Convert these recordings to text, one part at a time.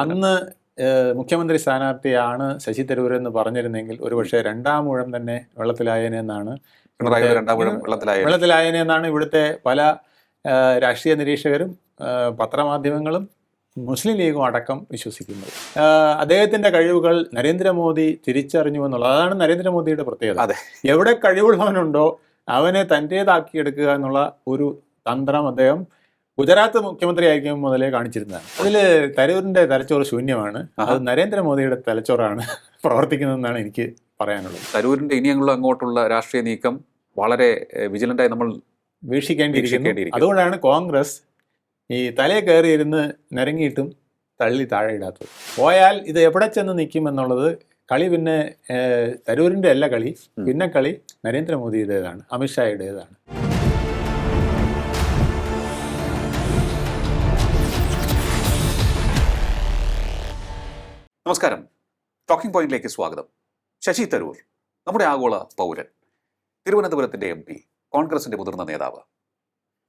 അന്ന് മുഖ്യമന്ത്രി സ്ഥാനാർത്ഥിയാണ് ശശി തരൂർ എന്ന് പറഞ്ഞിരുന്നെങ്കിൽ ഒരുപക്ഷെ രണ്ടാം ഊഴം തന്നെ വെള്ളത്തിലായനെന്നാണ് പിണറായി രണ്ടാം ഊഴം വെള്ളത്തിലായ വെള്ളത്തിലായേനെ എന്നാണ് ഇവിടുത്തെ പല രാഷ്ട്രീയ നിരീക്ഷകരും പത്രമാധ്യമങ്ങളും മുസ്ലിം ലീഗും അടക്കം വിശ്വസിക്കുന്നത്. അദ്ദേഹത്തിന്റെ കഴിവുകൾ നരേന്ദ്രമോദി തിരിച്ചറിഞ്ഞു എന്നുള്ളത് അതാണ് നരേന്ദ്രമോദിയുടെ പ്രത്യേകത. അതെ. എവിടെ കഴിവുള്ളവനുണ്ടോ അവനെ തന്റേതാക്കിയെടുക്കുക എന്നുള്ള ഒരു തന്ത്രം അദ്ദേഹം ഗുജറാത്ത് മുഖ്യമന്ത്രി ആയിരിക്കും മുതലേ കാണിച്ചിരുന്നത് അതിൽ തരൂരിന്റെ തലച്ചോറ് ശൂന്യമാണ്. അത് നരേന്ദ്രമോദിയുടെ തലച്ചോറാണ് പ്രവർത്തിക്കുന്നതെന്നാണ് എനിക്ക് പറയാനുള്ളത്. തരൂരിന്റെ ഇനിയുള്ള അങ്ങോട്ടുള്ള രാഷ്ട്രീയ നീക്കം വളരെ വിജിലന്റായി നമ്മൾ വീക്ഷിക്കേണ്ടിയിരിക്കുന്നു. അതുകൊണ്ടാണ് കോൺഗ്രസ് ഈ തലയെ കയറിയിരുന്ന് നിരങ്ങിയിട്ടും തള്ളി താഴെ ഇടാത്തത്. പോയാൽ ഇത് എവിടെ ചെന്ന് നിൽക്കും എന്നുള്ളത് കളി പിന്നെ തരൂരിന്റെ തരൂരിന്റെ അല്ല കളി. പിന്നെ കളി നരേന്ദ്രമോദിയുടേതാണ് അമിത്ഷായുടേതാണ്. നമസ്കാരം. ടോക്കിംഗ് പോയിന്റിലേക്ക് സ്വാഗതം. ശശി തരൂർ നമ്മുടെ ആഗോള പൗരൻ തിരുവനന്തപുരത്തിന്റെ എം പി കോൺഗ്രസിന്റെ മുതിർന്ന നേതാവ്.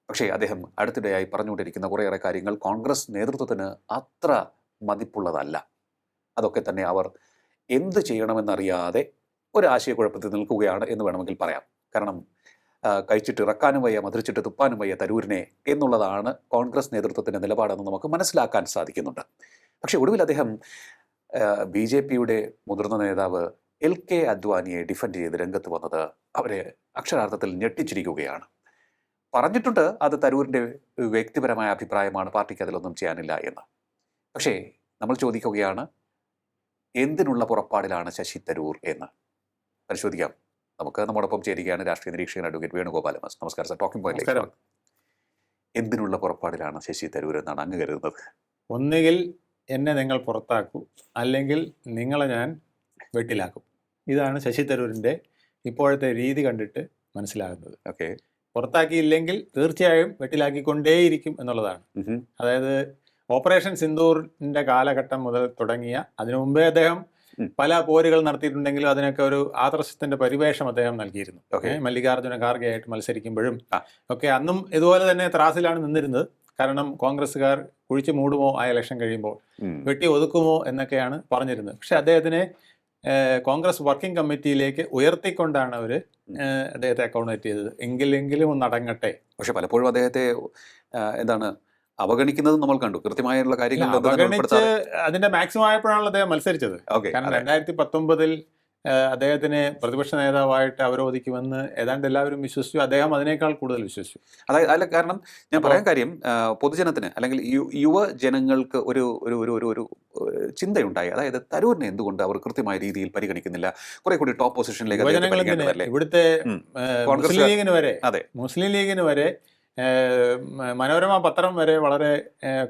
പക്ഷേ അദ്ദേഹം അടുത്തിടെയായി പറഞ്ഞുകൊണ്ടിരിക്കുന്ന കുറേയേറെ കാര്യങ്ങൾ കോൺഗ്രസ് നേതൃത്വത്തിന് അത്ര മതിപ്പുള്ളതല്ല. അതൊക്കെ തന്നെ അവർ എന്ത് ചെയ്യണമെന്നറിയാതെ ഒരു ആശയക്കുഴപ്പത്തിൽ നിൽക്കുകയാണ് എന്ന് വേണമെങ്കിൽ പറയാം. കാരണം കഴിച്ചിട്ട് ഇറക്കാനും വയ്യ മധുരിച്ചിട്ട് തുപ്പാനും വയ്യ തരൂരിനെ എന്നുള്ളതാണ് കോൺഗ്രസ് നേതൃത്വത്തിന്റെ നിലപാടെന്ന് നമുക്ക് മനസ്സിലാക്കാൻ സാധിക്കുന്നുണ്ട്. പക്ഷേ ഒടുവിൽ അദ്ദേഹം ബി ജെ പിയുടെ മുതിർന്ന നേതാവ് എൽ കെ അദ്വാനിയെ ഡിഫെൻഡ് ചെയ്ത് രംഗത്ത് വന്നത് അവരെ അക്ഷരാർത്ഥത്തിൽ ഞെട്ടിച്ചിരിക്കുകയാണ്. പറഞ്ഞിട്ടുണ്ട് അത് തരൂരിന്റെ വ്യക്തിപരമായ അഭിപ്രായമാണ് പാർട്ടിക്ക് അതിലൊന്നും ചെയ്യാനില്ല എന്ന്. പക്ഷേ നമ്മൾ ചോദിക്കുകയാണ് എന്തിനുള്ള പുറപ്പാടിലാണ് ശശി തരൂർ എന്ന്? പരിശോധിക്കാം. നമുക്ക് നമ്മോടൊപ്പം ചേരുകയാണ് രാഷ്ട്രീയ നിരീക്ഷകൻ അഡ്വക്കേറ്റ് വേണുഗോപാൽ എസ്. നമസ്കാരം സാർ ടോക്കിംഗ് പോയിന്റ് എന്തിനുള്ള പുറപ്പാടിലാണ് ശശി തരൂർ എന്നാണ് അങ്ങ് കരുതുന്നത്? ഒന്നുകിൽ എന്നെ നിങ്ങൾ പുറത്താക്കൂ അല്ലെങ്കിൽ നിങ്ങളെ ഞാൻ വെട്ടിലാക്കും. ഇതാണ് ശശി തരൂരിന്റെ ഇപ്പോഴത്തെ രീതി കണ്ടിട്ട് മനസ്സിലാകുന്നത്. ഓക്കെ. പുറത്താക്കിയില്ലെങ്കിൽ തീർച്ചയായും വെട്ടിലാക്കിക്കൊണ്ടേയിരിക്കും എന്നുള്ളതാണ്. അതായത് ഓപ്പറേഷൻ സിന്ദൂറിന്റെ കാലഘട്ടം മുതൽ തുടങ്ങിയ അതിനു മുമ്പേ അദ്ദേഹം പല പോരുകൾ നടത്തിയിട്ടുണ്ടെങ്കിലും അതിനൊക്കെ ഒരു ആദർശത്തിന്റെ പരിവേഷം അദ്ദേഹം നൽകിയിരുന്നു. ഓക്കെ. മല്ലികാർജുന ഖാർഗെ ആയിട്ട് മത്സരിക്കുമ്പോഴും ഓക്കെ ഒക്കെ അന്നും ഇതുപോലെ തന്നെ ത്രാസിലാണ് നിന്നിരുന്നത്. കാരണം കോൺഗ്രസ്സുകാർ കുഴിച്ചു മൂടുമോ ആ ഇലക്ഷൻ കഴിയുമ്പോൾ? വെട്ടി ഒതുക്കുമോ എന്നൊക്കെയാണ് പറഞ്ഞിരുന്നത്. പക്ഷെ അദ്ദേഹത്തിനെ കോൺഗ്രസ് വർക്കിംഗ് കമ്മിറ്റിയിലേക്ക് ഉയർത്തിക്കൊണ്ടാണ് അവർ അദ്ദേഹത്തെ അക്കൗണ്ട് ചെയ്തത്. എങ്കിലെങ്കിലും ഒന്ന് അടങ്ങട്ടെ. പക്ഷെ പലപ്പോഴും അദ്ദേഹത്തെ എന്താണ് അവഗണിക്കുന്നത് നമ്മൾ കണ്ടു. കൃത്യമായുള്ള കാര്യങ്ങൾ അവഗണിച്ച് അതിന്റെ മാക്സിമം ആയപ്പോഴാണല്ലോ അദ്ദേഹം മത്സരിച്ചത്. കാരണം രണ്ടായിരത്തി പത്തൊമ്പതിൽ അദ്ദേഹത്തിനെ പ്രതിപക്ഷ നേതാവായിട്ട് അവരോധിക്കുമെന്ന് ഏതാണ്ട് എല്ലാവരും വിശ്വസിച്ചു. അദ്ദേഹം അതിനേക്കാൾ കൂടുതൽ വിശ്വസിച്ചു. അതായത് അല്ല കാരണം ഞാൻ പറയാൻ കാര്യം പൊതുജനത്തിന് അല്ലെങ്കിൽ യുവജനങ്ങൾക്ക് ഒരു ഒരു ഒരു ഒരു ഒരു ചിന്തയുണ്ടായി. അതായത് തരൂരിനെ എന്തുകൊണ്ട് അവർ കൃത്യമായ രീതിയിൽ പരിഗണിക്കുന്നില്ല? കുറെ കൂടി ടോപ്പ് പൊസിഷനിലേക്ക് ഇവിടുത്തെ മുസ്ലിം ലീഗിന് വരെ അതെ. മുസ്ലിം ലീഗിന് വരെ മനോരമ പത്രം വരെ വളരെ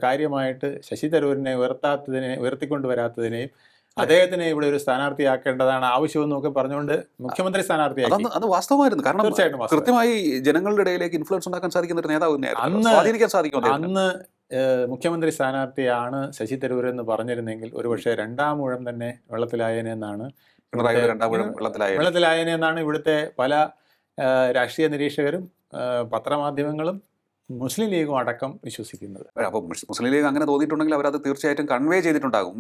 കാര്യമായിട്ട് ശശി തരൂരിനെ ഉയർത്താത്തതിനെ ഉയർത്തിക്കൊണ്ടുവരാത്തതിനെയും അദ്ദേഹത്തിനെ ഇവിടെ ഒരു സ്ഥാനാർത്ഥിയാക്കേണ്ടതാണ് ആവശ്യം എന്നൊക്കെ പറഞ്ഞുകൊണ്ട് മുഖ്യമന്ത്രി സ്ഥാനാർത്ഥിയാക്കി. അത് വാസ്തവമായിരുന്നു. കാരണം തീർച്ചയായിട്ടും കൃത്യമായി ജനങ്ങളുടെ ഇടയിലേക്ക് ഇൻഫ്ലുവൻസ് ഉണ്ടാക്കാൻ സാധിക്കുന്ന ഒരു നേതാവ് തന്നെയായിരുന്നു സ്വാധീനിക്കാൻ സാധിക്കും അന്ന് മുഖ്യമന്ത്രി സ്ഥാനാർത്ഥിയാണ് ശശി തരൂർ എന്ന് പറഞ്ഞിരുന്നെങ്കിൽ ഒരുപക്ഷെ രണ്ടാം ഊഴം തന്നെ വെള്ളത്തിലായനെന്നാണ് വെള്ളത്തിലായനെന്നാണ് ഇവിടുത്തെ പല രാഷ്ട്രീയ നിരീക്ഷകരും പത്രമാധ്യമങ്ങളും മുസ്ലിം ലീഗും അടക്കം വിശ്വസിക്കുന്നത്. അപ്പോൾ മുസ്ലിം ലീഗ് അങ്ങനെ തോന്നിയിട്ടുണ്ടെങ്കിൽ അവരത് തീർച്ചയായിട്ടും കൺവേ ചെയ്തിട്ടുണ്ടാകും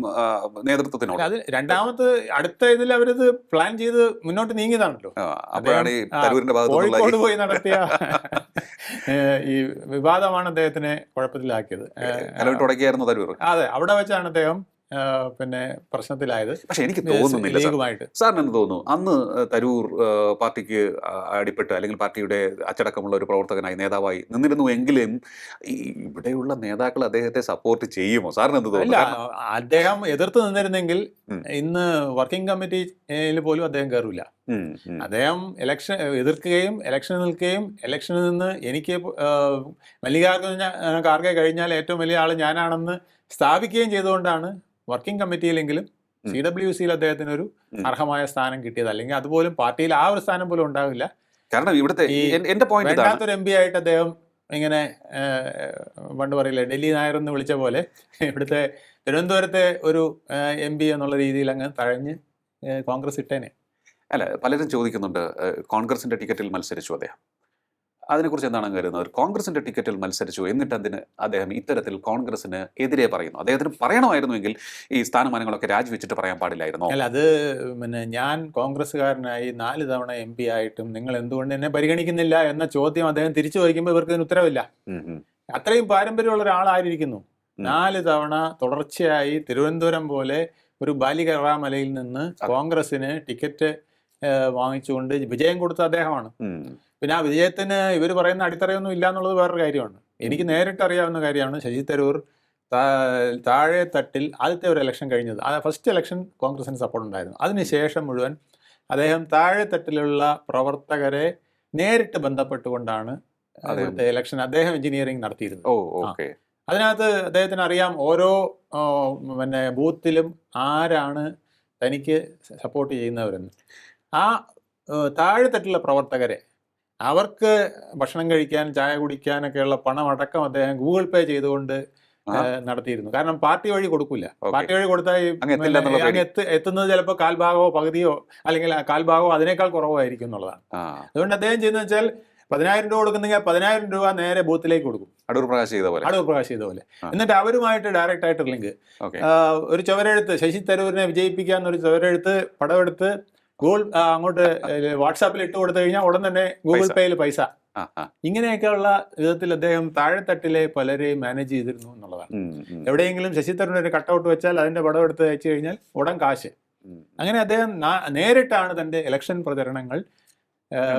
നേതൃത്വത്തിനോട്. അത് രണ്ടാമത് അടുത്ത ഇതിൽ അവരത് പ്ലാൻ ചെയ്ത് മുന്നോട്ട് നീങ്ങിയതാണല്ലോ. അപ്പോഴാണ് ഈ തരൂരിന്റെ പോയി നടത്തിയ ഈ വിവാദമാണ് അദ്ദേഹത്തിനെ കുഴപ്പത്തിലാക്കിയത്. തരൂർ. അതെ അവിടെ വെച്ചാണ് അദ്ദേഹം പിന്നെ പ്രശ്നത്തിലായത്. പക്ഷെ എനിക്ക് തോന്നുന്നില്ല സാറിന് എന്ത് തോന്നുന്നു അന്ന് തരൂർ പാർട്ടിക്ക് അടിപ്പെട്ട് അല്ലെങ്കിൽ പാർട്ടിയുടെ അച്ചടക്കമുള്ള ഒരു പ്രവർത്തകനായി നേതാവായി നിന്നിരുന്നു എങ്കിലും ഇവിടെയുള്ള നേതാക്കൾ അദ്ദേഹത്തെ സപ്പോർട്ട് ചെയ്യുമോ? സാറിന് എന്ത് തോന്നുന്നു അദ്ദേഹം എതിർത്ത് നിന്നിരുന്നെങ്കിൽ ഇന്ന് വർക്കിംഗ് കമ്മിറ്റിയിൽ പോലും അദ്ദേഹം കയറില്ല. അദ്ദേഹം ഇലക്ഷൻ എതിർക്കുകയും ഇലക്ഷനിൽ നിൽക്കുകയും ഇലക്ഷനിൽ നിന്ന് എനിക്ക് മല്ലികാർക്ക് ഖാർഗെ കഴിഞ്ഞാൽ ഏറ്റവും വലിയ ആൾ ഞാനാണെന്ന് സ്ഥാപിക്കുകയും ചെയ്തുകൊണ്ടാണ് വർക്കിംഗ് കമ്മിറ്റിയിലെങ്കിലും. സി ഡബ്ല്യു സിയിൽ അദ്ദേഹത്തിന് ഒരു അർഹമായ സ്ഥാനം കിട്ടിയത്. അല്ലെങ്കിൽ അതുപോലും പാർട്ടിയിൽ ആ ഒരു സ്ഥാനം പോലും ഉണ്ടാവില്ല. കാരണം ഇവിടുത്തെ എന്റെ പോയിന്റ് ഇതാണ്. എം പി ആയിട്ട് അദ്ദേഹം ഇങ്ങനെ പണ്ട് പറയില്ലേ ഡൽഹി നായർ എന്ന് വിളിച്ച പോലെ ഇവിടുത്തെ തിരുവനന്തപുരത്തെ ഒരു എം പി എന്നുള്ള രീതിയിൽ അങ്ങ് തഴഞ്ഞ് കോൺഗ്രസ് ഇട്ടേനെ. അല്ല പലരും ചോദിക്കുന്നുണ്ട് കോൺഗ്രസിന്റെ ടിക്കറ്റിൽ മത്സരിച്ചു അദ്ദേഹം. അതിനെക്കുറിച്ച് എന്താണ് കരുതുന്നത്? കോൺഗ്രസിന്റെ ടിക്കറ്റിൽ മത്സരിച്ചു. എന്നിട്ട് അതിന് അദ്ദേഹം ഇത്തരത്തിൽ കോൺഗ്രസിന് എതിരെ പറയുന്നു. അദ്ദേഹത്തിന് പറയണമായിരുന്നുവെങ്കിൽ ഈ സ്ഥാനമാനങ്ങളൊക്കെ രാജിവെച്ചിട്ട് പറയാൻ പാടില്ലായിരുന്നു? അല്ല അത് പിന്നെ ഞാൻ കോൺഗ്രസ്സുകാരനായി നാല് തവണ എം പി ആയിട്ടും നിങ്ങൾ എന്തുകൊണ്ട് എന്നെ പരിഗണിക്കുന്നില്ല എന്ന ചോദ്യം അദ്ദേഹം തിരിച്ചു ചോദിക്കുമ്പോൾ ഇവർക്ക് ഇതിന് ഉത്തരവില്ല. അത്രയും പാരമ്പര്യമുള്ള ഒരാളായിരിക്കുന്നു. നാല് തവണ തുടർച്ചയായി തിരുവനന്തപുരം പോലെ ഒരു ബാലികറാമലയിൽ നിന്ന് കോൺഗ്രസിന് ടിക്കറ്റ് വാങ്ങിച്ചുകൊണ്ട് വിജയം കൊടുത്ത അദ്ദേഹമാണ്. പിന്നെ ആ വിജയത്തിന് ഇവർ പറയുന്ന അടിത്തറയൊന്നും ഇല്ല എന്നുള്ളത് വേറൊരു കാര്യമാണ്. എനിക്ക് നേരിട്ട് അറിയാവുന്ന കാര്യമാണ് ശശി തരൂർ താഴെ തട്ടിൽ ആദ്യത്തെ ഒരു ഇലക്ഷൻ കഴിഞ്ഞത്. ആ ഫസ്റ്റ് ഇലക്ഷൻ കോൺഗ്രസിന് സപ്പോർട്ട് ഉണ്ടായിരുന്നു. അതിനുശേഷം മുഴുവൻ അദ്ദേഹം താഴെ തട്ടിലുള്ള പ്രവർത്തകരെ നേരിട്ട് ബന്ധപ്പെട്ടുകൊണ്ടാണ് അദ്ദേഹത്തെ ഇലക്ഷൻ അദ്ദേഹം എഞ്ചിനീയറിംഗ് നടത്തിയിരുന്നത്. Oh okay. അതിനകത്ത് അദ്ദേഹത്തിന് അറിയാം ഓരോ പിന്നെ ബൂത്തിലും ആരാണ് തനിക്ക് സപ്പോർട്ട് ചെയ്യുന്നവരെന്ന്. ആ ആ, താഴെത്തട്ടിലുള്ള പ്രവർത്തകരെ അവർക്ക് ഭക്ഷണം കഴിക്കാൻ ചായ കുടിക്കാനൊക്കെയുള്ള പണം അടക്കം അദ്ദേഹം ഗൂഗിൾ പേ ചെയ്തുകൊണ്ട് നടത്തിയിരുന്നു. കാരണം പാർട്ടി വഴി കൊടുക്കില്ല പാർട്ടി വഴി കൊടുത്താൽ എത്തുന്നത് ചിലപ്പോൾ കാൽഭാഗമോ പകുതിയോ അല്ലെങ്കിൽ കാൽഭാഗമോ അതിനേക്കാൾ കുറവായിരിക്കും എന്നുള്ളതാണ്. അതുകൊണ്ട് അദ്ദേഹം ചെയ്യുന്നത് വെച്ചാൽ പതിനായിരം രൂപ കൊടുക്കുന്നെങ്കിൽ പതിനായിരം രൂപ നേരെ ബൂത്തിലേക്ക് കൊടുക്കും. അടൂർ പ്രകാശ് ചെയ്ത പോലെ. അടൂർ പ്രകാശ് ചെയ്ത പോലെ. എന്നിട്ട് അവരുമായിട്ട് ഡയറക്റ്റ് ആയിട്ട് ലിങ്ക് ഒരു ചുവരെഴുത്ത് ശശി തരൂരിനെ വിജയിപ്പിക്കാൻ ഒരു ചുവരെഴുത്ത് പടമെടുത്ത് ഗൂഗിൾ അങ്ങോട്ട് വാട്സാപ്പിൽ ഇട്ട് കൊടുത്തു കഴിഞ്ഞാൽ ഉടൻ തന്നെ ഗൂഗിൾ പേയിൽ പൈസ. ഇങ്ങനെയൊക്കെയുള്ള വിധത്തിൽ അദ്ദേഹം താഴെത്തട്ടിലെ പലരെയും മാനേജ് ചെയ്തിരുന്നു എന്നുള്ളതാണ്. എവിടെയെങ്കിലും ശശി തരൂർ ഒരു കട്ടൗട്ട് വെച്ചാൽ അതിന്റെ പടം എടുത്ത് അയച്ചു കഴിഞ്ഞാൽ ഉടൻ കാശ്. അങ്ങനെ അദ്ദേഹം നേരിട്ടാണ് തന്റെ ഇലക്ഷൻ പ്രചരണങ്ങൾ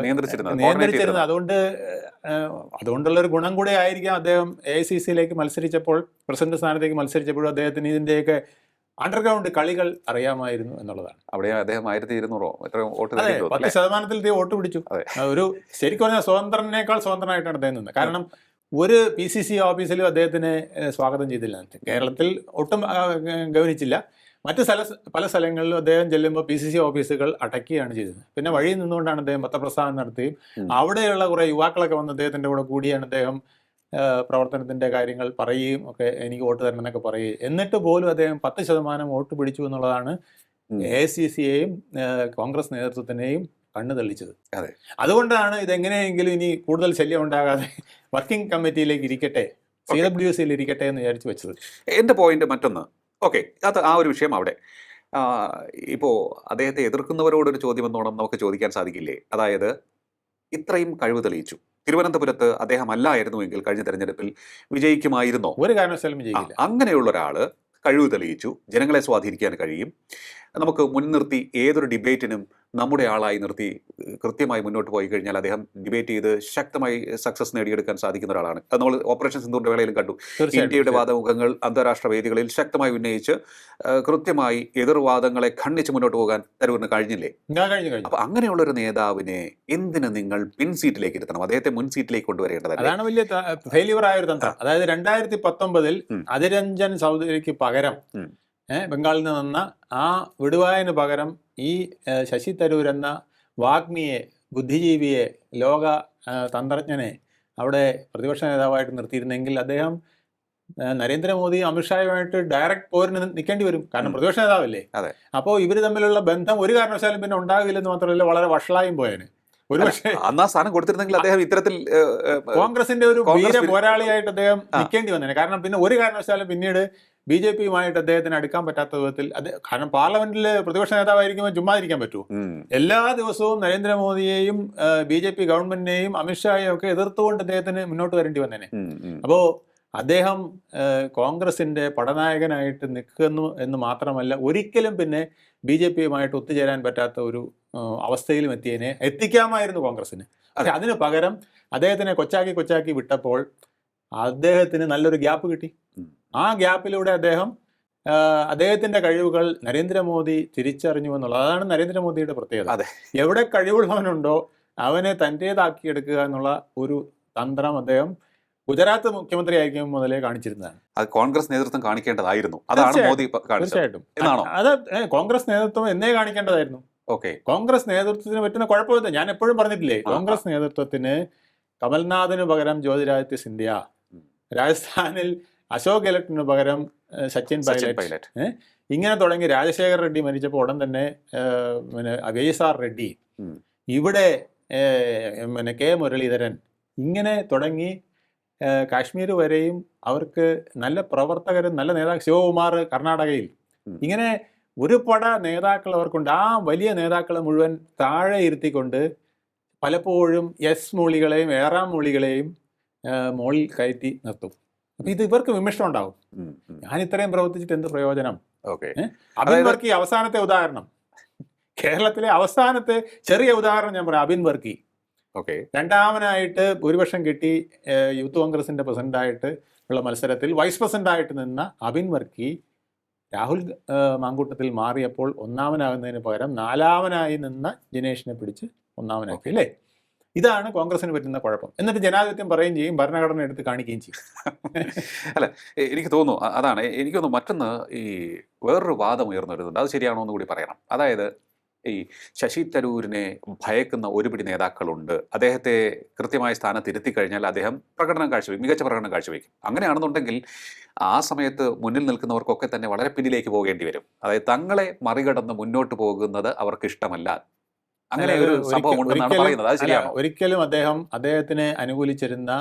നിയന്ത്രിച്ചിരുന്നത് നിയന്ത്രിച്ചിരുന്നത്. അതുകൊണ്ട് അതുകൊണ്ടുള്ള ഒരു ഗുണം കൂടെ ആയിരിക്കാം അദ്ദേഹം എ ഐ സി സിയിലേക്ക് മത്സരിച്ചപ്പോൾ പ്രസിഡന്റ് സ്ഥാനത്തേക്ക് മത്സരിച്ചപ്പോഴും അദ്ദേഹത്തിന് ഇതിന്റെയൊക്കെ അണ്ടർഗ്രൗണ്ട് കളികൾ അറിയാമായിരുന്നു എന്നുള്ളതാണ്. അവിടെ അദ്ദേഹം ആയിരത്തി ഇരുന്നൂറോ എത്ര വോട്ട് പത്ത് ശതമാനത്തിൽ വോട്ട് പിടിച്ചു. ഒരു ശരിക്കും പറഞ്ഞാൽ സ്വതന്ത്രനേക്കാൾ സ്വതന്ത്രനായിട്ടാണ് അദ്ദേഹം നിന്നത്. കാരണം ഒരു പി സി സി ഓഫീസിലും അദ്ദേഹത്തിനെ സ്വാഗതം ചെയ്തില്ല. കേരളത്തിൽ ഒട്ടും ഗൗനിച്ചില്ല മറ്റ് സ്ഥല പല സ്ഥലങ്ങളിലും അദ്ദേഹം ചെല്ലുമ്പോൾ പി സി സി ഓഫീസുകൾ അടക്കുകയാണ് ചെയ്തത്. പിന്നെ വഴിയിൽ നിന്നുകൊണ്ടാണ് അദ്ദേഹം പത്രപ്രസ്ഥാനം നടത്തുകയും അവിടെയുള്ള കുറേ യുവാക്കളൊക്കെ വന്ന് അദ്ദേഹത്തിന്റെ കൂടെ കൂടിയാണ് അദ്ദേഹം ആ, പ്രവർത്തനത്തിന്റെ കാര്യങ്ങൾ പറയുകയും ഒക്കെ എനിക്ക് വോട്ട് തരണം എന്നൊക്കെ പറയുകയും. എന്നിട്ട് പോലും അദ്ദേഹം പത്ത് ശതമാനം വോട്ട് പിടിച്ചു എന്നുള്ളതാണ്. എ സി സിയെയും കോൺഗ്രസ് നേതൃത്വത്തിനെയും കണ്ണു തെളിച്ചത്. അതെ. അതുകൊണ്ടാണ് ഇതെങ്ങനെയെങ്കിലും ഇനി കൂടുതൽ ശല്യം ഉണ്ടാകാതെ വർക്കിംഗ് കമ്മിറ്റിയിലേക്ക് ഇരിക്കട്ടെ സി ഡബ്ല്യു സിയിൽ ഇരിക്കട്ടെ എന്ന് വിചാരിച്ചു വെച്ചത്. എന്റെ പോയിന്റ് മറ്റൊന്ന്. ഓക്കെ അത് ആ ഒരു വിഷയം അവിടെ. ഇപ്പോൾ ഇപ്പോ അദ്ദേഹത്തെ എതിർക്കുന്നവരോടൊരു ചോദ്യം എന്നോണം നമുക്ക് ചോദിക്കാൻ സാധിക്കില്ലേ? അതായത് ഇത്രയും കഴിവ് തെളിയിച്ചു. തിരുവനന്തപുരത്ത് അദ്ദേഹം അല്ലായിരുന്നുവെങ്കിൽ കഴിഞ്ഞ തെരഞ്ഞെടുപ്പിൽ വിജയിക്കുമായിരുന്നോ? ഒരു കാരണവശാലും വിജയിക്കില്ല. അങ്ങനെയുള്ള ഒരാൾ കഴിവ് തെളിയിച്ചു. ജനങ്ങളെ സ്വാധീനിക്കാൻ കഴിയും. നമുക്ക് മുൻനിർത്തി ഏതൊരു ഡിബേറ്റിനും നമ്മുടെ ആളായി നിർത്തി കൃത്യമായി മുന്നോട്ട് പോയി കഴിഞ്ഞാൽ അദ്ദേഹം ഡിബേറ്റ് ചെയ്ത് ശക്തമായി സക്സസ് നേടിയെടുക്കാൻ സാധിക്കുന്ന ഒരാളാണ്. അത് നമ്മൾ ഓപ്പറേഷൻ സിന്ധുവിന്റെ വേളയിലും കണ്ടു. ഇന്ത്യയുടെ വാദമുഖങ്ങൾ അന്താരാഷ്ട്ര വേദികളിൽ ശക്തമായി ഉന്നയിച്ച് കൃത്യമായി എതിർവാദങ്ങളെ ഖണ്ഡിച്ച് മുന്നോട്ട് പോകാൻ തരൂരിന് കഴിഞ്ഞില്ലേ? അപ്പൊ അങ്ങനെയുള്ള ഒരു നേതാവിനെ എന്തിന് നിങ്ങൾ പിൻ സീറ്റിലേക്ക് ഇരുത്തണം? അദ്ദേഹത്തെ മുൻ സീറ്റിലേക്ക് കൊണ്ടുവരേണ്ടതല്ലേ? അതാണ് വലിയ ഫെയിലിയർ ആയ ഒരു തന്ത്രം. അതായത് രണ്ടായിരത്തി പത്തൊമ്പതിൽ. അതിരഞ്ജൻ ചൗധരിക്ക് പകരം ബംഗാളിൽ നിന്ന് വന്ന ആ വിടുവായന് പകരം ഈ ശശി തരൂർ എന്ന വാഗ്മിയെ ബുദ്ധിജീവിയെ ലോക തന്ത്രജ്ഞനെ അവിടെ പ്രതിപക്ഷ നേതാവായിട്ട് നിർത്തിയിരുന്നെങ്കിൽ അദ്ദേഹം നരേന്ദ്രമോദി അമിത്ഷായുമായിട്ട് ഡയറക്റ്റ് പോരിന് നിൽക്കേണ്ടി വരും. കാരണം പ്രതിപക്ഷ നേതാവല്ലേ? അതെ. അപ്പോൾ ഇവർ തമ്മിലുള്ള ബന്ധം ഒരു കാരണവശാലും പിന്നെ ഉണ്ടാകില്ലെന്ന് മാത്രമല്ല വളരെ വഷളായും പോയേനെ. ഒരുപക്ഷെ അന്ന് ആ സ്ഥാനം കൊടുത്തിരുന്നെങ്കിൽ അദ്ദേഹം ഇത്തരത്തിൽ കോൺഗ്രസിന്റെ ഒരു വീര പോരാളിയായിട്ട് അദ്ദേഹം. നിൽക്കേണ്ടി വന്നേനെ. കാരണം പിന്നെ ഒരു കാരണവശാലും പിന്നീട് ബി ജെ പിയുമായിട്ട് അദ്ദേഹത്തിന് അടുക്കാൻ പറ്റാത്ത വിധത്തിൽ അത് കാരണം പാർലമെന്റിൽ പ്രതിപക്ഷ നേതാവായിരിക്കുമ്പോൾ ചുമ്മാതിരിക്കാൻ പറ്റൂ എല്ലാ ദിവസവും നരേന്ദ്രമോദിയെയും ബി ജെ പി ഗവൺമെന്റിനെയും അമിത്ഷായെയും ഒക്കെ എതിർത്തുകൊണ്ട് അദ്ദേഹത്തിന് മുന്നോട്ട് വരേണ്ടി വന്നേനെ. ഉം, ഉം. അപ്പോ അദ്ദേഹം കോൺഗ്രസിന്റെ പടനായകനായിട്ട് നിൽക്കുന്നു എന്ന് മാത്രമല്ല ഒരിക്കലും പിന്നെ ബി ജെ പിയുമായിട്ട് ഒത്തുചേരാൻ പറ്റാത്ത ഒരു അവസ്ഥയിലും എത്തിയതിനെ എത്തിക്കാമായിരുന്നു കോൺഗ്രസിന് പക്ഷെ അതിന് പകരം അദ്ദേഹത്തിനെ കൊച്ചാക്കി കൊച്ചാക്കി വിട്ടപ്പോൾ അദ്ദേഹത്തിന് നല്ലൊരു ഗ്യാപ്പ് കിട്ടി. ആ ഗ്യാപ്പിലൂടെ അദ്ദേഹം അദ്ദേഹത്തിന്റെ കഴിവുകൾ നരേന്ദ്രമോദി തിരിച്ചറിഞ്ഞു എന്നുള്ളത് അതാണ് നരേന്ദ്രമോദിയുടെ പ്രത്യേകത. അതെ. എവിടെ കഴിവുള്ളവനുണ്ടോ അവനെ തന്റേതാക്കിയെടുക്കുക എന്നുള്ള ഒരു തന്ത്രം അദ്ദേഹം ഗുജറാത്ത് മുഖ്യമന്ത്രി ആയിരിക്കും മുതലേ കാണിച്ചിരുന്നതാണ്. അത് കോൺഗ്രസ് നേതൃത്വം കാണിക്കേണ്ടതായിരുന്നു. അതാണ് മോദി തീർച്ചയായിട്ടും? അത് കോൺഗ്രസ് നേതൃത്വം എന്നേ കാണിക്കേണ്ടതായിരുന്നു. ഓക്കെ. കോൺഗ്രസ് നേതൃത്വത്തിന് പറ്റുന്ന കുഴപ്പമില്ല. ഞാൻ എപ്പോഴും പറഞ്ഞിട്ടില്ലേ കോൺഗ്രസ് നേതൃത്വത്തിന് കമൽനാഥിന് പകരം ജ്യോതിരാദിത്യ സിന്ധ്യ. രാജസ്ഥാനിൽ അശോക് ഗെഹ്ലോട്ടിന് പകരം സച്ചിൻ പൈലറ്റ്. ഇങ്ങനെ തുടങ്ങി രാജശേഖർ റെഡ്ഡി മരിച്ചപ്പോൾ ഉടൻ തന്നെ പിന്നെ വി സാർ റെഡ്ഡി ഇവിടെ പിന്നെ കെ മുരളീധരൻ ഇങ്ങനെ തുടങ്ങി കാശ്മീർ വരെയും അവർക്ക് നല്ല പ്രവർത്തകരും നല്ല നേതാക്കൾ ശിവകുമാർ കർണാടകയിൽ. ഇങ്ങനെ ഒരു പട നേതാക്കൾ അവർക്കുണ്ട്. ആ വലിയ നേതാക്കളെ മുഴുവൻ താഴെ ഇരുത്തിക്കൊണ്ട് പലപ്പോഴും എസ് മൂളികളെയും ഏറാം മൂളികളെയും ഏഹ്, മുകളിൽ കയറ്റി നിർത്തും. അപ്പൊ ഇത് ഇവർക്ക് വിമർശനം ഉണ്ടാവും. ഞാൻ ഇത്രയും പ്രവർത്തിച്ചിട്ട് എന്ത് പ്രയോജനം? ഓക്കെ. അബിൻ വർക്കി അവസാനത്തെ ഉദാഹരണം. കേരളത്തിലെ അവസാനത്തെ ചെറിയ ഉദാഹരണം ഞാൻ പറയാം. അബിൻ വർക്കി. ഓക്കെ. രണ്ടാമനായിട്ട് ഭൂരിപക്ഷം കിട്ടി യൂത്ത് കോൺഗ്രസിന്റെ പ്രസിഡന്റായിട്ട് ഉള്ള മത്സരത്തിൽ വൈസ് പ്രസിഡന്റായിട്ട് നിന്ന അബിൻ വർക്കി രാഹുൽ മാങ്കൂട്ടത്തിൽ മാറിയപ്പോൾ ഒന്നാമനാകുന്നതിന് പകരം നാലാമനായി നിന്ന ജിനേഷിനെ പിടിച്ച് ഒന്നാമനാക്കി അല്ലേ? ഇതാണ് കോൺഗ്രസിന് പറ്റുന്ന കുഴപ്പം. എന്നിട്ട് ജനാധിപത്യം പറയുകയും ചെയ്യും ഭരണഘടന എടുത്ത് കാണിക്കുകയും ചെയ്യും. അല്ല എനിക്ക് തോന്നുന്നു അതാണ്. എനിക്കൊന്ന് മറ്റൊന്ന് ഈ വേറൊരു വാദം ഉയർന്നു വരുന്നുണ്ട് അത് ശരിയാണോ എന്ന് കൂടി പറയണം. അതായത് ഈ ശശി തരൂരിനെ ഭയക്കുന്ന ഒരുപിടി നേതാക്കളുണ്ട്. അദ്ദേഹത്തെ കൃത്യമായ സ്ഥാനത്ത് ഇരുത്തി കഴിഞ്ഞാൽ അദ്ദേഹം പ്രകടനം കാഴ്ചവെക്കും മികച്ച പ്രകടനം കാഴ്ചവെക്കും. അങ്ങനെയാണെന്നുണ്ടെങ്കിൽ ആ സമയത്ത് മുന്നിൽ നിൽക്കുന്നവർക്കൊക്കെ തന്നെ വളരെ പിന്നിലേക്ക് പോകേണ്ടി വരും. അതായത് തങ്ങളെ മറികടന്ന് മുന്നോട്ട് പോകുന്നത് അവർക്ക് ഇഷ്ടമല്ല അങ്ങനെ ഒരു സംഭവം ഉണ്ടെന്നാണ് ഒരിക്കലും- പറയുന്നത്. അത് ശരിയാണ്? ഒരിക്കലും അദ്ദേഹം അദ്ദേഹത്തിനെ അനുകൂലിച്ചിരുന്ന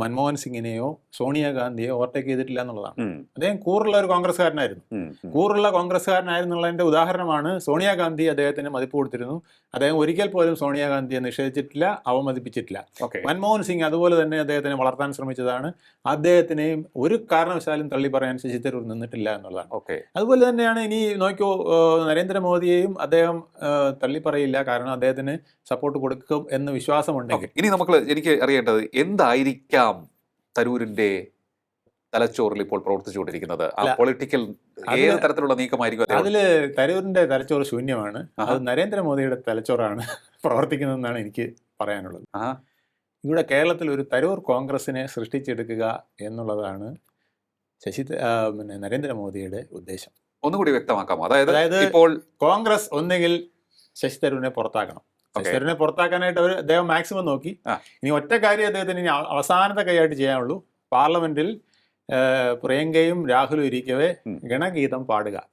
മൻമോഹൻ സിംഗിനെയോ സോണിയാഗാന്ധിയോ ഓവർടേക്ക് ചെയ്തിട്ടില്ല എന്നുള്ളതാണ്. അദ്ദേഹം കൂറുള്ള ഒരു കോൺഗ്രസ്സുകാരനായിരുന്നു. കൂറുള്ള കോൺഗ്രസ്സുകാരനായിരുന്നുള്ളതിന്റെ ഉദാഹരണമാണ് സോണിയാഗാന്ധി അദ്ദേഹത്തിന് മതിപ്പ് കൊടുത്തിരുന്നു. അദ്ദേഹം ഒരിക്കൽ പോലും സോണിയാഗാന്ധിയെ നിഷേധിച്ചിട്ടില്ല അവമതിപ്പിച്ചിട്ടില്ല. മൻമോഹൻ സിംഗ് അതുപോലെ തന്നെ അദ്ദേഹത്തിനെ വളർത്താൻ ശ്രമിച്ചതാണ്. അദ്ദേഹത്തിനെയും ഒരു കാരണവശാലും തള്ളി പറയാൻ ശശി തരൂർ നിന്നിട്ടില്ല എന്നുള്ളതാണ്. ഓക്കെ. അതുപോലെ തന്നെയാണ് ഇനി നോക്കിയോ നരേന്ദ്രമോദിയെയും അദ്ദേഹം തള്ളി പറയില്ല. കാരണം അദ്ദേഹത്തിന് സപ്പോർട്ട് കൊടുക്കും എന്ന് വിശ്വാസമുണ്ടെങ്കിൽ. ഇനി നമുക്ക് എനിക്ക് അറിയേണ്ടത് എന്തായിരിക്കാം തരൂരിന്റെ തലച്ചോറിൽ ഇപ്പോൾ പ്രവർത്തിച്ചുകൊണ്ടിരിക്കുന്നത്. ആ പൊളിറ്റിക്കൽ ഏത് തരത്തിലുള്ള നീക്കമായിരിക്കും അതിൽ അതിൽ തരൂരിന്റെ തലച്ചോറ് ശൂന്യമാണ്. അത് നരേന്ദ്രമോദിയുടെ തലച്ചോറാണ് പ്രവർത്തിക്കുന്നതെന്നാണ് എനിക്ക് പറയാനുള്ളത്. ഇവിടെ കേരളത്തിൽ ഒരു തരൂർ കോൺഗ്രസിനെ സൃഷ്ടിച്ചെടുക്കുക എന്നുള്ളതാണ് ശശി പിന്നെ നരേന്ദ്രമോദിയുടെ ഉദ്ദേശം. ഒന്നുകൂടി വ്യക്തമാക്കാം അതായത് അതായത് ഇപ്പോൾ കോൺഗ്രസ് ഒന്നുകിൽ ശശി തരൂരിനെ പുറത്താക്കണം. ശശി Okay. പുറത്താക്കാനായിട്ട് അവർ അദ്ദേഹം മാക്സിമം നോക്കി. ഇനി ഒറ്റ കാര്യം അദ്ദേഹത്തിന് ഇനി അവസാനത്തെ കൈയായിട്ട് ചെയ്യാനുള്ളൂ. പാർലമെന്റിൽ പ്രിയങ്കയും രാഹുലും ഇരിക്കവേ ഗണഗീതം പാടുക.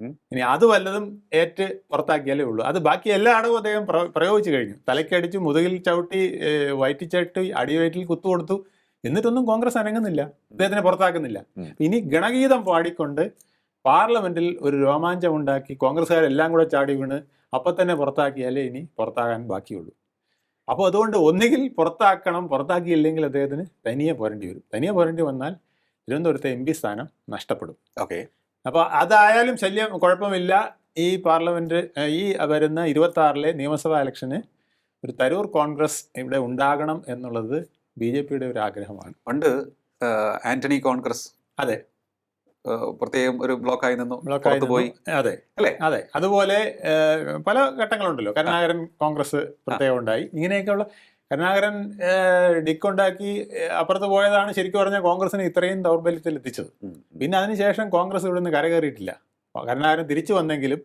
ഇനി അത് വല്ലതും ഏറ്റ് പുറത്താക്കിയാലേ ഉള്ളൂ. അത് ബാക്കി എല്ലാ അടവും അദ്ദേഹം പ്ര- പ്രയോഗിച്ചു കഴിഞ്ഞു. തലക്കടിച്ചു മുതുകിൽ ചവിട്ടി വയറ്റിച്ചട്ടി അടിവയറ്റിൽ കുത്തുകൊടുത്തു എന്നിട്ടൊന്നും കോൺഗ്രസ് അനങ്ങുന്നില്ല. അദ്ദേഹത്തിനെ പുറത്താക്കുന്നില്ല. ഇനി ഗണഗീതം പാടിക്കൊണ്ട് പാർലമെന്റിൽ ഒരു രോമാഞ്ചം ഉണ്ടാക്കി കോൺഗ്രസ്സുകാരെല്ലാം കൂടെ ചാടി വീണ് അപ്പം തന്നെ പുറത്താക്കിയാലേ ഇനി പുറത്താകാൻ ബാക്കിയുള്ളൂ. അപ്പോൾ അതുകൊണ്ട് ഒന്നുകിൽ പുറത്താക്കണം പുറത്താക്കിയില്ലെങ്കിൽ അദ്ദേഹത്തിന് തനിയെ പോരേണ്ടി വരും. തനിയെ പോരേണ്ടി വന്നാൽ തിരുവനന്തപുരത്തെ എം പി സ്ഥാനം നഷ്ടപ്പെടും. ഓക്കെ. അപ്പോൾ അതായാലും ശല്യം കുഴപ്പമില്ല. ഈ പാർലമെന്റ് ഈ വരുന്ന ഇരുപത്തി ആറിലെ നിയമസഭാ ഇലക്ഷന് ഒരു തരൂർ കോൺഗ്രസ് ഇവിടെ ഉണ്ടാകണം എന്നുള്ളത് ബി ജെ പിയുടെ ഒരു ആഗ്രഹമാണ്. പണ്ട് ആന്റണി കോൺഗ്രസ് അതെ. പ്രത്യേകം ഒരു ബ്ലോക്കായി നിന്നു പുറത്ത് പോയി. അതെ അല്ലേ? അതെ. അതുപോലെ പല ഘട്ടങ്ങളുണ്ടല്ലോ. കരുണാകരൻ കോൺഗ്രസ് പ്രത്യേകം ഉണ്ടായി. ഇങ്ങനെയൊക്കെയുള്ള കരുണാകരൻ ഡിക്കുണ്ടാക്കി അപ്പുറത്ത് പോയതാണ് ശരിക്കും പറഞ്ഞാൽ കോൺഗ്രസിന് ഇത്രയും ദൗർബല്യത്തിൽ എത്തിച്ചത്. പിന്നെ അതിനുശേഷം കോൺഗ്രസ് ഇവിടെ നിന്ന് കരകയറിയിട്ടില്ല. കരുണാകരൻ തിരിച്ചു വന്നെങ്കിലും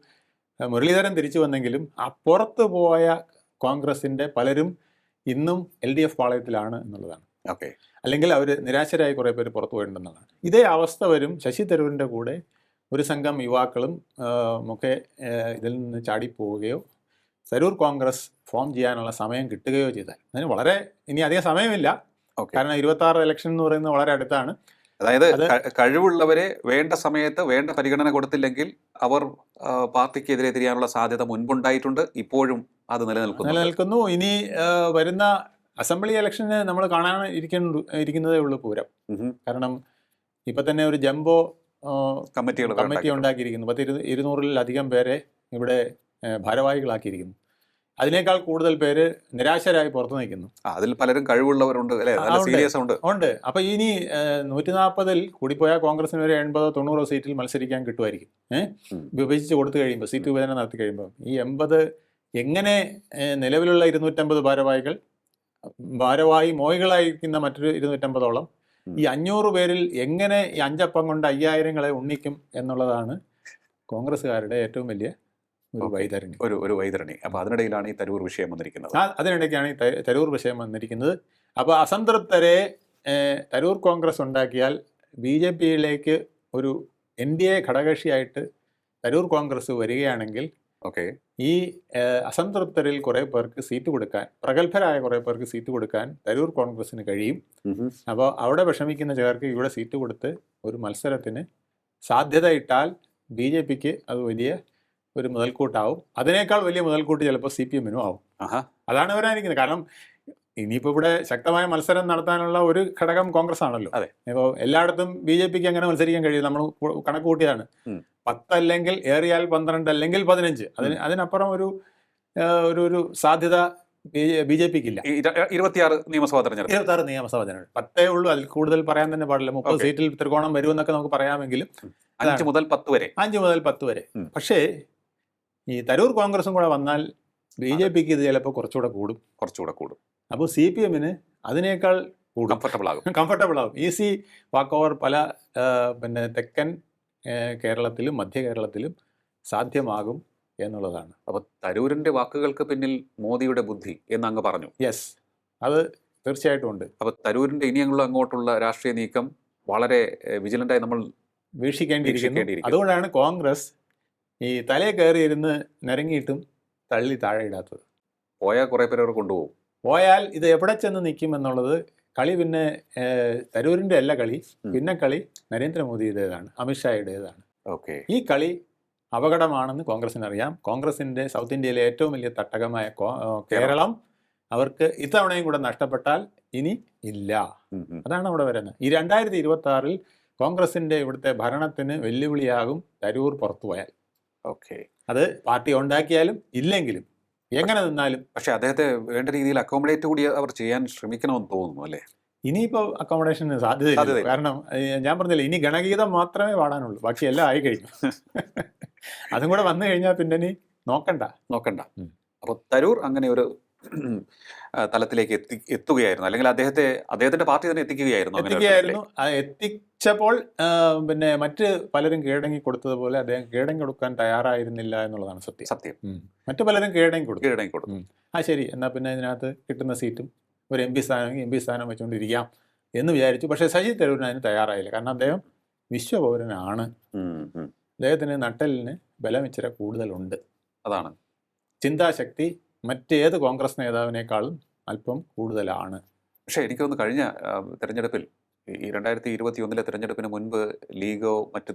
മുരളീധരൻ തിരിച്ചു വന്നെങ്കിലും അപ്പുറത്ത് പോയ കോൺഗ്രസിന്റെ പലരും ഇന്നും എൽ ഡി എഫ് പാളയത്തിലാണ് എന്നുള്ളതാണ്. ഓക്കെ. അല്ലെങ്കിൽ അവർ നിരാശരായി കുറേ പേര് പുറത്തു പോയിട്ടുണ്ടെന്നാണ്. ഇതേ അവസ്ഥ വരും ശശി തരൂരിന്റെ കൂടെ ഒരു സംഘം യുവാക്കളും ഒക്കെ ഇതിൽ നിന്ന് ചാടിപ്പോവുകയോ തരൂർ കോൺഗ്രസ് ഫോം ചെയ്യാനുള്ള സമയം കിട്ടുകയോ ചെയ്താൽ. അതിന് വളരെ ഇനി അധികം സമയമില്ല. ഓക്കെ. കാരണം ഇരുപത്തി ആറ് ഇലക്ഷൻ എന്ന് പറയുന്നത് വളരെ അടുത്താണ്. അതായത് കഴിവുള്ളവരെ വേണ്ട സമയത്ത് വേണ്ട പരിഗണന കൊടുത്തില്ലെങ്കിൽ അവർ പാർട്ടിക്കെതിരെ തിരിയാനുള്ള സാധ്യത മുൻപുണ്ടായിട്ടുണ്ട്. ഇപ്പോഴും അത് നിലനിൽക്കുന്നു. നിലനിൽക്കുന്നു. ഇനി വരുന്ന അസംബ്ലി ഇലക്ഷന് നമ്മൾ കാണാൻ ഇരിക്കുന്നു ഇരിക്കുന്നതേ ഉള്ളൂ പൂരം. കാരണം ഇപ്പൊ തന്നെ ഒരു ജംബോ കമ്മിറ്റികൾ കമ്മിറ്റി ഉണ്ടാക്കിയിരിക്കുന്നു. പത്ത് ഇരു ഇരുന്നൂറിലധികം പേരെ ഇവിടെ ഭാരവാഹികളാക്കിയിരിക്കുന്നു. അതിനേക്കാൾ കൂടുതൽ പേര് നിരാശരായി പുറത്തു നിൽക്കുന്നു. അതിൽ പലരും കഴിവുള്ളവരുണ്ട്. സീരിയസ് ഉണ്ട്. ഉണ്ട്. അപ്പൊ ഇനി നൂറ്റി നാൽപ്പതിൽ കൂടിപ്പോയാൽ കോൺഗ്രസിന് ഒരു എൺപതോ തൊണ്ണൂറോ സീറ്റിൽ മത്സരിക്കാൻ കിട്ടുമായിരിക്കും. ഏഹ് വിഭജിച്ച് കൊടുത്തു കഴിയുമ്പോൾ സീറ്റ് വിഭജനം നടത്തി കഴിയുമ്പോൾ ഈ എൺപത് എങ്ങനെ നിലവിലുള്ള ഇരുന്നൂറ്റമ്പത് ഭാരവാഹികൾ ഭാരവാഹി മോഹികളായിരിക്കുന്ന മറ്റൊരു ഇരുന്നൂറ്റമ്പതോളം. ഈ അഞ്ഞൂറ് പേരിൽ എങ്ങനെ ഈ അഞ്ചപ്പം കൊണ്ട് അയ്യായിരങ്ങളെ ഉണ്ണിക്കും എന്നുള്ളതാണ് കോൺഗ്രസ്സുകാരുടെ ഏറ്റവും വലിയ ഒരു. വൈതരണി ഒരു ഒരു വൈതരണി അപ്പൊ അതിനിടയിലാണ് ഈ തരൂർ വിഷയം വന്നിരിക്കുന്നത് അതിനിടയ്ക്കാണ് ഈ തരൂർ വിഷയം വന്നിരിക്കുന്നത് അപ്പോൾ അസംതൃപ്തരെ തരൂർ കോൺഗ്രസ് ഉണ്ടാക്കിയാൽ ബി ജെ പിയിലേക്ക് ഒരു എൻ ഡി എ ഘടകകക്ഷിയായിട്ട് തരൂർ കോൺഗ്രസ് വരികയാണെങ്കിൽ ഓക്കെ. ഈ അസംതൃപ്തരിൽ കുറെ പേർക്ക് സീറ്റ് കൊടുക്കാൻ പ്രഗത്ഭരായ കുറെ പേർക്ക് സീറ്റ് കൊടുക്കാൻ തരൂർ കോൺഗ്രസിന് കഴിയും. അപ്പോൾ അവിടെ വിഷമിക്കുന്ന ചിലർക്ക് ഇവിടെ സീറ്റ് കൊടുത്ത് ഒരു മത്സരത്തിന് സാധ്യത ഇട്ടാൽ ബി ജെ പിക്ക് അത് വലിയ ഒരു മുതൽക്കൂട്ടാവും. അതിനേക്കാൾ വലിയ മുതൽക്കൂട്ട് ചിലപ്പോൾ സി പി എമ്മിനും ആവും. അതാണ് വരാനിരിക്കുന്നത് കാരണം ഇനിയിപ്പോൾ ഇവിടെ ശക്തമായ മത്സരം നടത്താനുള്ള ഒരു ഘടകം കോൺഗ്രസ് ആണല്ലോ അതെ. ഇപ്പോൾ എല്ലായിടത്തും ബി ജെ പിക്ക് അങ്ങനെ മത്സരിക്കാൻ കഴിയും നമ്മൾ കണക്ക് കൂട്ടിയതാണ്. പത്തല്ലെങ്കിൽ ഏറിയാൽ പന്ത്രണ്ട് അല്ലെങ്കിൽ പതിനഞ്ച്. അതിന് അതിനപ്പുറം ഒരു ഒരു ഒരു സാധ്യത ബി ജെ പിക്ക് ഇല്ല ഇരുപത്തിയാറ് നിയമസഭാ തെരഞ്ഞെടുപ്പ്. ഇരുപത്തിയാറ് നിയമസഭാ തെരഞ്ഞെടുപ്പ്. പത്തേ ഉള്ളൂ. അതിൽ കൂടുതൽ പറയാൻ തന്നെ പാടില്ല. മുപ്പത് സീറ്റിൽ ത്രികോണം വരുമെന്നൊക്കെ നമുക്ക് പറയാമെങ്കിലും അഞ്ച് മുതൽ പത്ത് വരെ. അഞ്ച് മുതൽ പത്ത് വരെ. പക്ഷേ ഈ തരൂർ കോൺഗ്രസും കൂടെ വന്നാൽ ബി ജെ പിക്ക് ഇത് ചിലപ്പോൾ കുറച്ചുകൂടെ കൂടും. കുറച്ചുകൂടെ കൂടും. അപ്പോൾ സി പി എമ്മിന് അതിനേക്കാൾ കംഫർട്ടബിൾ ആകും കംഫർട്ടബിൾ ആകും ഈസി വാക്ക് ഓവർ പല പിന്നെ തെക്കൻ കേരളത്തിലും മധ്യ കേരളത്തിലും സാധ്യമാകും എന്നുള്ളതാണ്. അപ്പോൾ തരൂരിന്റെ വാക്കുകൾക്ക് പിന്നിൽ മോദിയുടെ ബുദ്ധി എന്ന് അങ്ങ് പറഞ്ഞു. യെസ്. അത് തീർച്ചയായിട്ടും ഉണ്ട്. അപ്പൊ തരൂരിന്റെ ഇനിയുള്ള അങ്ങോട്ടുള്ള രാഷ്ട്രീയ നീക്കം വളരെ വിജിലന്റായി നമ്മൾ വീക്ഷിക്കേണ്ടിയിരിക്കുന്നു. അതുകൊണ്ടാണ് കോൺഗ്രസ് ഈ തലയെ കയറി ഇരുന്ന് നിരങ്ങിയിട്ടും തള്ളി താഴെ ഇടാത്തത്. പോയാൽ കുറേ പേരവർ അവർ കൊണ്ടുപോകും. പോയാൽ ഇത് എവിടെ ചെന്ന് നിൽക്കും എന്നുള്ളത് കളി പിന്നെ തരൂരിന്റെ അല്ല കളി പിന്നെ കളി നരേന്ദ്രമോദിയുടേതാണ് അമിത്ഷായുടേതാണ്. ഓക്കെ. ഈ കളി അപകടമാണെന്ന് കോൺഗ്രസിന് അറിയാം കോൺഗ്രസിന്റെ സൗത്ത് ഇന്ത്യയിലെ ഏറ്റവും വലിയ തട്ടകമായ കേരളം അവർക്ക് ഇത്തവണയും കൂടെ നഷ്ടപ്പെട്ടാൽ ഇനി ഇല്ല. അതാണ് അവിടെ വരുന്നത്. ഈ രണ്ടായിരത്തി ഇരുപത്തി ആറിൽ കോൺഗ്രസിന്റെ ഇവിടുത്തെ ഭരണത്തിന് വെല്ലുവിളിയാകും തരൂർ പുറത്തുപോയാൽ. ഓക്കെ. അത് പാർട്ടി ഉണ്ടാക്കിയാലും ഇല്ലെങ്കിലും എങ്ങനെ നിന്നാലും പക്ഷെ അദ്ദേഹത്തെ വേണ്ട രീതിയിൽ അക്കോമഡേറ്റ് കൂടി അവർ ചെയ്യാൻ ശ്രമിക്കണമെന്ന് തോന്നുന്നു അല്ലേ? ഇനിയിപ്പോൾ അക്കോമഡേഷന് സാധ്യതയില്ല സാധ്യതയില്ല. കാരണം ഞാൻ പറഞ്ഞില്ല ഇനി ഗണഗീതം മാത്രമേ പാടാനുള്ളൂ. ബാക്കി എല്ലാം ആയി കഴിഞ്ഞു. അതും കൂടെ വന്നു കഴിഞ്ഞാൽ പിന്നെ ഇനി നോക്കണ്ട. നോക്കണ്ട. അപ്പോൾ അപ്പൊ തരൂർ അങ്ങനെ ഒരു തലത്തിലേക്ക് എത്തി എത്തുകയായിരുന്നു. അല്ലെങ്കിൽ അദ്ദേഹത്തെ അദ്ദേഹത്തിന്റെ പാർട്ടി തന്നെ എത്തിക്കുകയായിരുന്നു എത്തിക്കുകയായിരുന്നു. എത്തിച്ചപ്പോൾ പിന്നെ മറ്റ് പലരും കീഴടങ്ങി കൊടുത്തതുപോലെ അദ്ദേഹം കീഴടങ്ങി കൊടുക്കാൻ തയ്യാറായിരുന്നില്ല എന്നുള്ളതാണ് സത്യം. സത്യം. മറ്റു പലരും കീഴടങ്ങി കൊടുത്തു. കീഴടങ്ങി കൊടുത്തു. ആ ശരി. എന്നാൽ പിന്നെ ഇതിനകത്ത് കിട്ടുന്ന സീറ്റും ഒരു എം പി സ്ഥാനം എം പി സ്ഥാനം വെച്ചുകൊണ്ടിരിക്കാം എന്ന് വിചാരിച്ചു. പക്ഷേ ശശി തരൂരിന് അതിന് തയ്യാറായില്ല. കാരണം അദ്ദേഹം വിശ്വപൗരനാണ്. അദ്ദേഹത്തിന് നട്ടലിന് ബലം ഇച്ചിരി കൂടുതലുണ്ട്. അതാണ്. ചിന്താശക്തി മറ്റേത് കോൺഗ്രസ് നേതാവിനേക്കാളും അല്പം കൂടുതലാണ്. പക്ഷേ എനിക്ക് തോന്നുന്നു കഴിഞ്ഞ തിരഞ്ഞെടുപ്പിൽ ഈ- രണ്ടായിരത്തി ഇരുപത്തി ഒന്നിലെ തെരഞ്ഞെടുപ്പിന് മുൻപ് ലീഗോ മറ്റ്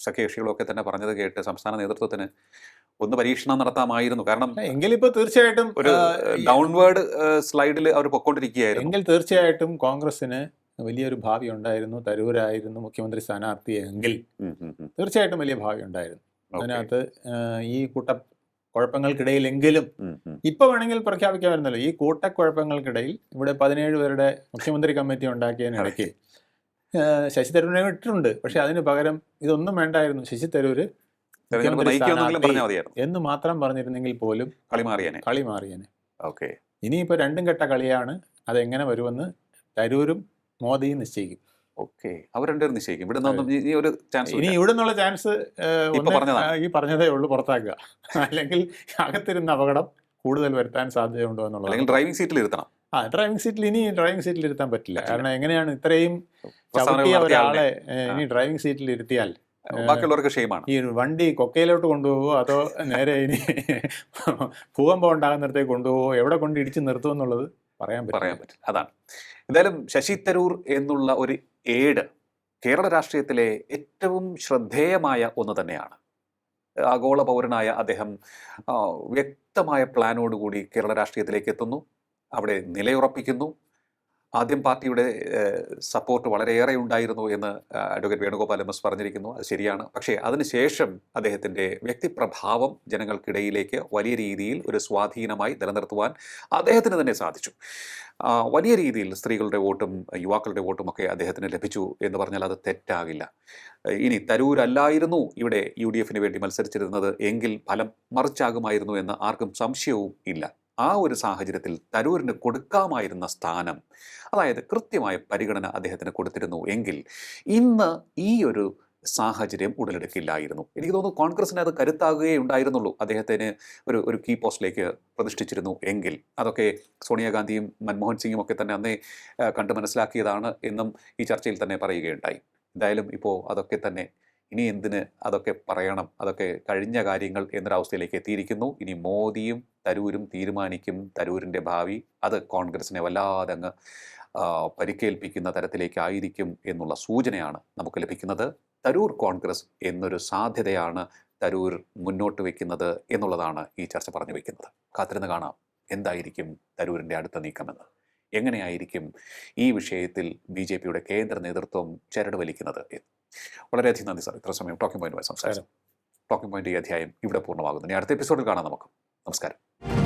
സഖ്യകക്ഷികളോ ഒക്കെ തന്നെ പറഞ്ഞത് കേട്ട് സംസ്ഥാന നേതൃത്വത്തിന് ഒന്ന് പരീക്ഷണം നടത്താമായിരുന്നു. കാരണം എങ്കിലിപ്പോൾ തീർച്ചയായിട്ടും ഒരു ഡൗൺവേർഡ് സ്ലൈഡിൽ അവർ പൊക്കോണ്ടിരിക്കുകയായിരുന്നു. എങ്കിൽ തീർച്ചയായിട്ടും കോൺഗ്രസിന് വലിയൊരു ഭാവി ഉണ്ടായിരുന്നു. തരൂരായിരുന്നു മുഖ്യമന്ത്രി സ്ഥാനാർത്ഥി എങ്കിൽ. തീർച്ചയായിട്ടും വലിയ ഭാവി ഉണ്ടായിരുന്നു. അതിനകത്ത് ഈ കൂട്ട കുഴപ്പങ്ങൾക്കിടയിലെങ്കിലും. ഇപ്പൊ വേണമെങ്കിൽ പ്രഖ്യാപിക്കാമായിരുന്നല്ലോ. ഈ കൂട്ടക്കുഴപ്പങ്ങൾക്കിടയിൽ ഇവിടെ പതിനേഴ് പേരുടെ മുഖ്യമന്ത്രി കമ്മിറ്റി ഉണ്ടാക്കിയതിനിടയ്ക്ക് ശശി തരൂരിനെ ഇട്ടിട്ടുണ്ട് പക്ഷെ അതിന് പകരം ഇതൊന്നും വേണ്ടായിരുന്നു. ശശി തരൂര് എന്ന് മാത്രം പറഞ്ഞിരുന്നെങ്കിൽ പോലും കളി മാറിയേനെ. കളി മാറിയനെ. ഓക്കെ. ഇനിയിപ്പോ രണ്ടും കെട്ട കളിയാണ് അതെങ്ങനെ വരുമെന്ന് തരൂരും മോദിയും നിശ്ചയിക്കും. ഓക്കെ. അവർ രണ്ടുപേരും നിശ്ചയിക്കും. ഇവിടെ ഇനി ഒരു ചാൻസ് ഇനി ഇവിടെ നിന്നുള്ള ചാൻസ്. ഈ പറഞ്ഞതേ ഉള്ളൂ പുറത്താക്കുക. അല്ലെങ്കിൽ അകത്തിരുന്ന അപകടം കൂടുതൽ വരുത്താൻ സാധ്യതയുണ്ടോ എന്നുള്ളത് അല്ലെങ്കിൽ ഡ്രൈവിംഗ് സീറ്റിൽ ഇരുത്തണം. ആ ഡ്രൈവിംഗ് സീറ്റിൽ ഇനി ഡ്രൈവിംഗ് സീറ്റിൽ ഇരുത്താൻ പറ്റില്ല. കാരണം എങ്ങനെയാണ് ഇത്രയും ചവിട്ടിയ ഒരാളെ ഇനി ഡ്രൈവിംഗ് സീറ്റിൽ ഇരുത്തിയാൽ ബാക്കിയുള്ളവർക്ക് ഷെയിമാണ് ഈ വണ്ടി കൊക്കയിലോട്ട് കൊണ്ടുപോകുമോ അതോ നേരെ ഇനി ഭൂകമ്പം ഉണ്ടാകുന്നിടത്തേക്ക് കൊണ്ടുപോകുമോ എവിടെ കൊണ്ട് ഇടിച്ച് നിർത്തുമോ എന്നുള്ളത്? പറയാൻ പറയാൻ പറ്റില്ല. അതാണ്. എന്തായാലും ശശി തരൂർ എന്നുള്ള ഒരു ഏഡ് കേരള രാഷ്ട്രീയത്തിലെ ഏറ്റവും ശ്രദ്ധേയമായ ഒന്ന് തന്നെയാണ്. ആഗോള പൗരനായ അദ്ദേഹം വ്യക്തമായ പ്ലാനോടുകൂടി കേരള രാഷ്ട്രീയത്തിലേക്ക് എത്തുന്നു. അവിടെ നിലയുറപ്പിക്കുന്നു. ആദ്യം പാർട്ടിയുടെ സപ്പോർട്ട് വളരെയേറെ ഉണ്ടായിരുന്നു എന്ന് അഡ്വക്കേറ്റ് വേണുഗോപാൽ എം എസ് പറഞ്ഞിരിക്കുന്നു. അത് ശരിയാണ്. പക്ഷേ അതിനുശേഷം അദ്ദേഹത്തിന്റെ വ്യക്തിപ്രഭാവം ജനങ്ങൾക്കിടയിലേക്ക് വലിയ രീതിയിൽ ഒരു സ്വാധീനമായി നിലനിർത്തുവാൻ അദ്ദേഹത്തിന് തന്നെ സാധിച്ചു. വലിയ രീതിയിൽ സ്ത്രീകളുടെ വോട്ടും യുവാക്കളുടെ വോട്ടും ഒക്കെ അദ്ദേഹത്തിന് ലഭിച്ചു എന്ന് പറഞ്ഞാൽ അത് തെറ്റാകില്ല. ഇനി തരൂരല്ലായിരുന്നു ഇവിടെ യു ഡി എഫിന് വേണ്ടി മത്സരിച്ചിരുന്നത് എങ്കിൽ ഫലം മറിച്ചാകുമായിരുന്നു എന്ന് ആർക്കും സംശയവും ഇല്ല. ആ ഒരു സാഹചര്യത്തിൽ തരൂരിന് കൊടുക്കാമായിരുന്ന സ്ഥാനം അതായത് കൃത്യമായ പരിഗണന അദ്ദേഹത്തിന് കൊടുത്തിരുന്നു എങ്കിൽ ഇന്ന് ഈ ഒരു സാഹചര്യം ഉടലെടുക്കില്ലായിരുന്നു. എനിക്ക് തോന്നുന്നു കോൺഗ്രസിന് അത് കരുത്താകുകയേ ഉണ്ടായിരുന്നുള്ളൂ. അദ്ദേഹത്തിന് ഒരു ഒരു കീ പോസ്റ്റിലേക്ക് പ്രതിഷ്ഠിച്ചിരുന്നു എങ്കിൽ. അതൊക്കെ സോണിയാഗാന്ധിയും മൻമോഹൻ സിംഗും ഒക്കെ തന്നെ അന്നേ കണ്ട് മനസ്സിലാക്കിയതാണ് എന്നും ഈ ചർച്ചയിൽ തന്നെ പറയുകയുണ്ടായി. എന്തായാലും ഇപ്പോൾ അതൊക്കെ തന്നെ ഇനി എന്തിന് അതൊക്കെ പറയണം അതൊക്കെ കഴിഞ്ഞ കാര്യങ്ങൾ എന്നൊരവസ്ഥയിലേക്ക് എത്തിയിരിക്കുന്നു. ഇനി മോദിയും തരൂരും തീരുമാനിക്കും തരൂരിന്റെ ഭാവി. അത് കോൺഗ്രസിനെ വല്ലാതെ അങ്ങ് പരിക്കേൽപ്പിക്കുന്ന തരത്തിലേക്കായിരിക്കും എന്നുള്ള സൂചനയാണ് നമുക്ക് ലഭിക്കുന്നത്. തരൂർ കോൺഗ്രസ് എന്നൊരു സാധ്യതയാണ് തരൂർ മുന്നോട്ട് വയ്ക്കുന്നത് എന്നുള്ളതാണ് ഈ ചർച്ച പറഞ്ഞു വയ്ക്കുന്നത് കാത്തിരുന്ന് കാണാം എന്തായിരിക്കും തരൂരിന്റെ അടുത്ത നീക്കമെന്ന്. എങ്ങനെയായിരിക്കും ഈ വിഷയത്തിൽ ബി ജെ പിയുടെ കേന്ദ്ര നേതൃത്വം ചരട് വലിക്കുന്നത് എന്ന്. വളരെയധികം നന്ദി സാർ. ഇത്ര സമയം ടോക്കിംഗ് പോയിന്റുമായി സംസാരിച്ചു ടോക്കിംഗ് പോയിന്റ് ഈ അധ്യായം ഇവിടെ പൂർണമാകുന്നു. ഇനി അടുത്ത എപ്പിസോഡിൽ കാണാം നമുക്ക്. നമസ്കാരം